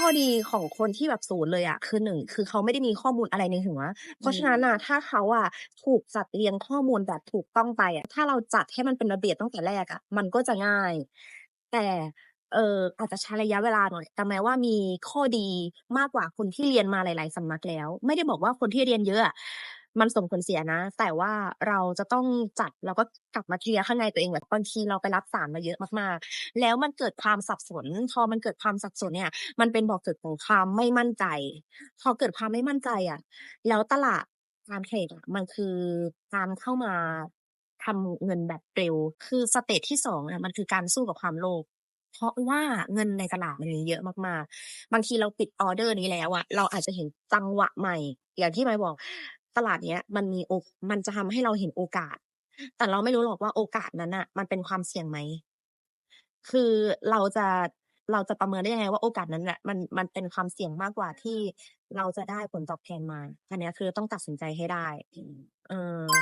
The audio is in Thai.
ข้อดีของคนที่แบบศูนย์เลยอะคือ1คือเขาไม่ได้มีข้อมูลอะไรในหัวเพอืราะฉะนั้นมน่ะถ้าเขาอะถูกจัดเรียงข้อมูลแบบถูกต้องไปอะถ้าเราจัดให้มันเป็นระเบียบตั้งแต่แรกอะมันก็จะง่าย แต่เอ่ออาจจะใช้ระยะเวลาหน่อย แต่แม้ว่ามีข้อดีมากกว่าคนที่เรียนมาหลาย ๆสำนักแล้ว ไม่ได้บอกว่าคนที่เรียนเยอะอะ มันส่งผลเสียนะ แต่ว่าเราจะต้องจัดแล้วก็กลับมาเคลียร์ข้างในตัวเองแบบบางทีเราไปรับสารมาเยอะมากๆ แล้วมันเกิดความสับสน พอมันเกิดความสับสนเนี่ย มันเป็นบ่อเกิดของความไม่มั่นใจ พอเกิดความไม่มั่นใจอะแล้วตลาดการเทรดอะมันคือการเข้ามาทำเงินแบบเร็ว คือสเตจที่2องอะมันคือการสู้กับความโลภเพราะว่าเงินในตลาดมันมีเยอะมากๆ บางทีเราปิดออเดอร์นี้แล้วอะเราอาจจะเห็นจังหวะใหม่ อย่างที่ไมค์บอก ตลาดเนี้ยมันมีโอกมันจะทำให้เราเห็นโอกาส แต่เราไม่รู้หรอกว่าโอกาสนั้นน่ะมันเป็นความเสี่ยงไหม คือเราจะเราจะประเมินได้ยังไงว่าโอกาสนั้นน่ะมันมันเป็นความเสี่ยงมากกว่าที่เราจะได้ผลตอบแทนมา อันเนี้ยคือต้องตัดสินใจให้ได้ เออ